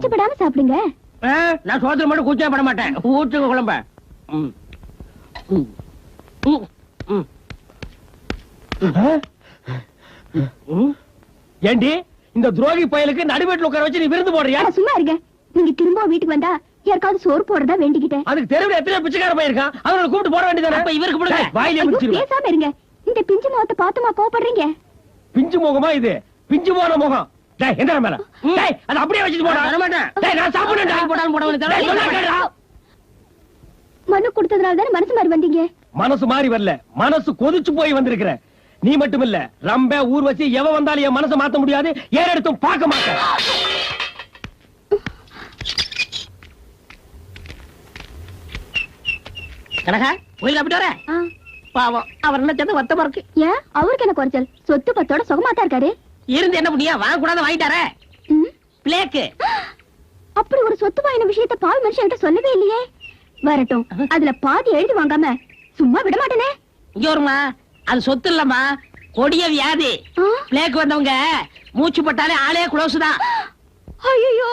கூச்சப்படாம சாப்பிடுங்க. நான் சோத்துல மட்டும் கூச்சம் பட மாட்டேன். ஊற்றுங்க குழம்ப. ஏண்டி இந்த துரோகி பயலுக்கு நடுவேட்டில் உட்கார வச்சு நீ விருந்து போடுறியா? சும்மா இருங்க. நீங்க திரும்ப வீட்டுக்கு வந்தா யாருக்காவது சோறு போடுறதா வேண்டிக்கிட்டேன். அதுக்கு தெருவில் எத்தனை பிச்சைக்கார பையன் இருக்கான் அவனை கூப்பிட்டு போட வேண்டியதானே அப்ப இவருக்கு கொடுங்க. டேய், வாயிலே ஐயோ, முடிச்சிருவேன். பேசாம இருங்க. இந்த பிஞ்சு முகத்தை பார்த்துமா கோவப்படுறீங்க. பிஞ்சு முகமா இது? பிஞ்சு போன முகம். டேய் எந்த மேல. ம். டேய் அதை அப்படியே வச்சுட்டு போடா. டேய் நான் வேண்டியது. டேய். மனு கொடுத்ததுனால தானே மனசு மாதிரி வந்தீங்க? மனசு மாறி வரல. மனசு கொதிச்சு போய் வந்திருக்கிற. நீ மட்டும் இல்ல ரம்ப ஊர்வசி எவ வந்தாலும் என் மனசை மாத்த முடியாது. ஏன் எடுத்தும் பார்க்க மாட்டேன். கனகா கோயில் அப்படி வர பாவம் அவர் என்ன சேர்ந்து வத்தமா இருக்கு. ஏன்? அவருக்கு என்ன குறைச்சல்? சொத்து பத்தோட சுகமாத்தா இருக்காரு. இருந்து என்ன பண்ணியா? வாங்க கூடாது வாங்கிட்டாரே பிளேக்கு அப்படி ஒரு சொத்து வாங்கின விஷயத்த பால் மனுஷன் சொல்லவே இல்லையே. வரட்டும். அதுல பாதி எழுதி வாங்காம சும்மா விட மாட்டேனே. இங்க வருமா? அது சொத்து இல்லம்மா. கொடிய வியாதி. ஆ, பிளேக்கு வந்தவங்க மூச்சு பட்டாலே ஆளே குளோஸ் தான். ஐயையோ.